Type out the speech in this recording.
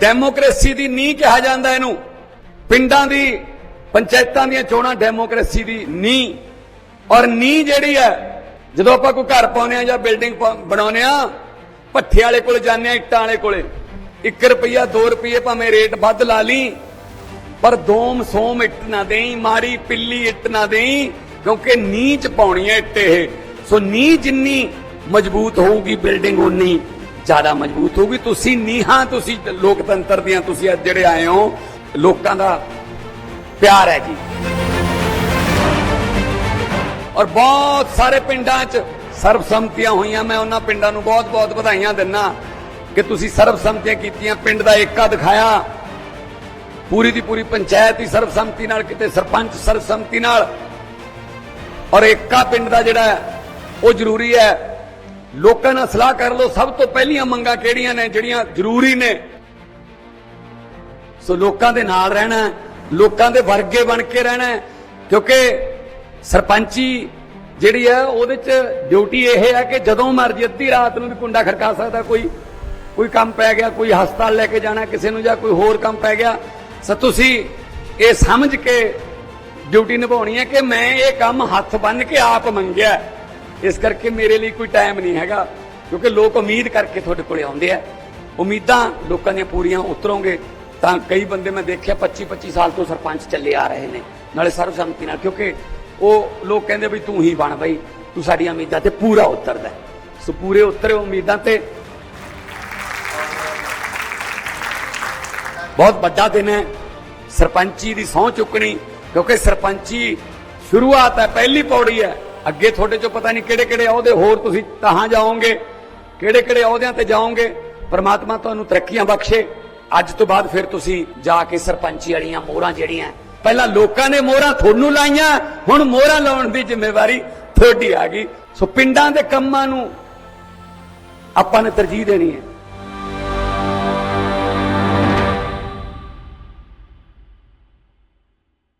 Democracy ਦੀ ਨੀਂਹ ਕਿਹਾ ਜਾਂਦਾ ਇਹਨੂੰ। ਪਿੰਡਾਂ ਦੀ, ਪੰਚਾਇਤਾਂ ਦੀਆਂ ਚੋਣਾਂ ਡੈਮੋਕ੍ਰੇਸੀ ਦੀ ਨੀਂਹ। ਔਰ ਨੀਂਹ ਜਿਹੜੀ ਹੈ, ਜਦੋਂ ਆਪਾਂ ਕੋਈ ਘਰ ਪਾਉਂਦੇ ਆ ਜਾਂ ਬਿਲਡਿੰਗ ਬਣਾਉਂਦੇ ਆ ਭੱਠੇ ਵਾਲੇ ਕੋਲ ਜਾਂਦੇ ਆ ਇੱਟਾਂ ਵਾਲੇ ਕੋਲੇ। 1 ਰੁਪਿਆ 2 ਰੁਪਏ ਭਾਵੇਂ ਰੇਟ ਵੱਧ ਲਾ ਲਈ, ਪਰ ਦੋਮ ਸੋਮ ਇੱਟ ਨਾ ਦੇਈ ਮਾਰੀ ਪਿੱਲੀ ਇੱਟ ਨਾ ਦੇਈ, ਕਿਉਂਕਿ ਨੀਂਹ ਚ ਪਾਉਣੀ ਹੈ ਇੱਟ ਇਹ। ਸੋ ਨੀਂਹ ਜਿੰਨੀ ਮਜ਼ਬੂਤ ਹੋਊਗੀ ਬਿਲਡਿੰਗ ਉਨੀ ਜ਼ਿਆਦਾ ਮਜ਼ਬੂਤ ਹੋਊਗੀ। ਤੁਸੀਂ ਨੀਹਾਂ, ਤੁਸੀਂ ਲੋਕਤੰਤਰ ਦੀਆਂ ਤੁਸੀਂ ਅੱਜ ਜਿਹੜੇ ਆਏ ਹੋ, ਲੋਕਾਂ ਦਾ ਪਿਆਰ ਹੈ ਜੀ। ਔਰ ਬਹੁਤ ਸਾਰੇ ਪਿੰਡਾਂ 'ਚ ਸਰਬਸੰਮਤੀਆਂ ਹੋਈਆਂ। ਮੈਂ ਉਹਨਾਂ ਪਿੰਡਾਂ ਨੂੰ ਬਹੁਤ-ਬਹੁਤ ਵਧਾਈਆਂ ਦਿੰਨਾ ਕਿ ਤੁਸੀਂ ਸਰਬਸੰਮਤੀਆਂ ਕੀਤੀਆਂ। ਪਿੰਡ ਦਾ ਏਕਾ ਦਿਖਾਇਆ। ਪੂਰੀ ਦੀ ਪੂਰੀ ਪੰਚਾਇਤ ਹੀ ਸਰਬਸੰਮਤੀ ਨਾਲ, ਕਿਤੇ ਸਰਪੰਚ ਸਰਬਸੰਮਤੀ ਨਾਲ। ਔਰ ਏਕਾ ਪਿੰਡ ਦਾ ਜਿਹੜਾ ਉਹ ਜ਼ਰੂਰੀ ਹੈ। ਲੋਕਾਂ ਨਾਲ ਸਲਾਹ ਕਰ ਲਓ, ਸਭ ਤੋਂ ਪਹਿਲੀਆਂ ਮੰਗਾਂ ਕਿਹੜੀਆਂ ਨੇ, ਜਿਹੜੀਆਂ ਜ਼ਰੂਰੀ ਨੇ? ਸੋ ਲੋਕਾਂ ਦੇ ਨਾਲ ਰਹਿਣਾ, ਲੋਕਾਂ ਦੇ ਵਰਗੇ ਬਣ ਕੇ ਰਹਿਣਾ, ਕਿਉਂਕਿ ਸਰਪੰਚੀ ਜਿਹੜੀ ਹੈ ਉਹਦੇ ਚ ਡਿਊਟੀ ਇਹ ਹੈ ਕਿ ਜਦੋਂ ਮਰਜ਼ੀ ਅੱਧੀ ਰਾਤ ਨੂੰ ਵੀ ਕੁੰਡਾ ਖੜਕਾ ਸਕਦਾ, ਕੋਈ ਕੋਈ ਕੰਮ ਪੈ ਗਿਆ, ਕੋਈ ਹਸਪਤਾਲ ਲੈ ਕੇ ਜਾਣਾ, ਕਿਸੇ ਨੂੰ ਜਾਂ ਕੋਈ ਹੋਰ ਕੰਮ ਪੈ ਗਿਆ। ਸੋ ਤੁਸੀਂ ਇਹ ਸਮਝ ਕੇ ਡਿਊਟੀ ਨਿਭਾਉਣੀ ਹੈ ਕਿ ਮੈਂ ਇਹ ਕੰਮ ਹੱਥ ਬੰਨ ਕੇ ਆਪ ਮੰਗਿਆ। ਇਸ ਕਰਕੇ ਮੇਰੇ ਲਈ ਕੋਈ ਟਾਈਮ ਨਹੀਂ ਹੈਗਾ, ਕਿਉਂਕਿ ਲੋਕ ਉਮੀਦ ਕਰਕੇ ਤੁਹਾਡੇ ਕੋਲੇ ਆਉਂਦੇ ਆ। ਉਮੀਦਾਂ ਲੋਕਾਂ ਦੀਆਂ ਪੂਰੀਆਂ ਉਤਰੋਂਗੇ, ਤਾਂ ਕਈ ਬੰਦੇ ਮੈਂ ਦੇਖਿਆ 25 25 ਸਾਲ ਤੋਂ ਸਰਪੰਚ ਚੱਲੇ ਆ ਰਹੇ ਨੇ, ਨਾਲੇ ਸਰਬਸੰਮਤੀ ਨਾਲ, ਕਿਉਂਕਿ ਉਹ ਲੋਕ ਕਹਿੰਦੇ ਵੀ ਤੂੰ ਹੀ ਬਣ ਬਈ, ਤੂੰ ਸਾਡੀਆਂ ਉਮੀਦਾਂ ਤੇ ਪੂਰਾ ਉਤਰਦਾ। ਸੋ ਪੂਰੇ ਉਤਰੇ ਉਮੀਦਾਂ ਤੇ। ਬਹੁਤ ਵੱਡਾ ਦਿਨ ਹੈ, ਸਰਪੰਚੀ ਦੀ ਸਹੁੰ ਚੁੱਕਣੀ, ਕਿਉਂਕਿ ਸਰਪੰਚੀ ਸ਼ੁਰੂਆਤ ਹੈ, ਪਹਿਲੀ ਪੌੜੀ ਹੈ। ਅੱਗੇ ਤੁਹਾਡੇ ਚੋਂ ਪਤਾ ਨਹੀਂ ਕਿਹੜੇ ਕਿਹੜੇ ਅਹੁਦੇ, ਹੋਰ ਤੁਸੀਂ ਤਾਹਾਂ ਜਾਓਗੇ, ਕਿਹੜੇ ਕਿਹੜੇ ਅਹੁਦਿਆਂ ਤੇ ਜਾਓਗੇ। ਪਰਮਾਤਮਾ ਤੁਹਾਨੂੰ ਤਰੱਕੀਆਂ ਬਖਸ਼ੇ। ਅੱਜ ਤੋਂ ਬਾਅਦ ਫਿਰ ਤੁਸੀਂ ਜਾ ਕੇ ਸਰਪੰਚੀ ਵਾਲੀਆਂ ਮੋਹਰਾਂ ਜਿਹੜੀਆਂ, ਪਹਿਲਾਂ ਲੋਕਾਂ ਨੇ ਮੋਹਰਾਂ ਤੁਹਾਨੂੰ ਲਾਈਆਂ, ਹੁਣ ਮੋਹਰਾਂ ਲਾਉਣ ਦੀ ਜ਼ਿੰਮੇਵਾਰੀ ਤੁਹਾਡੀ ਆ ਗਈ। ਸੋ ਪਿੰਡਾਂ ਦੇ ਕੰਮਾਂ ਨੂੰ ਆਪਾਂ ਨੇ ਤਰਜੀਹ ਦੇਣੀ ਹੈ।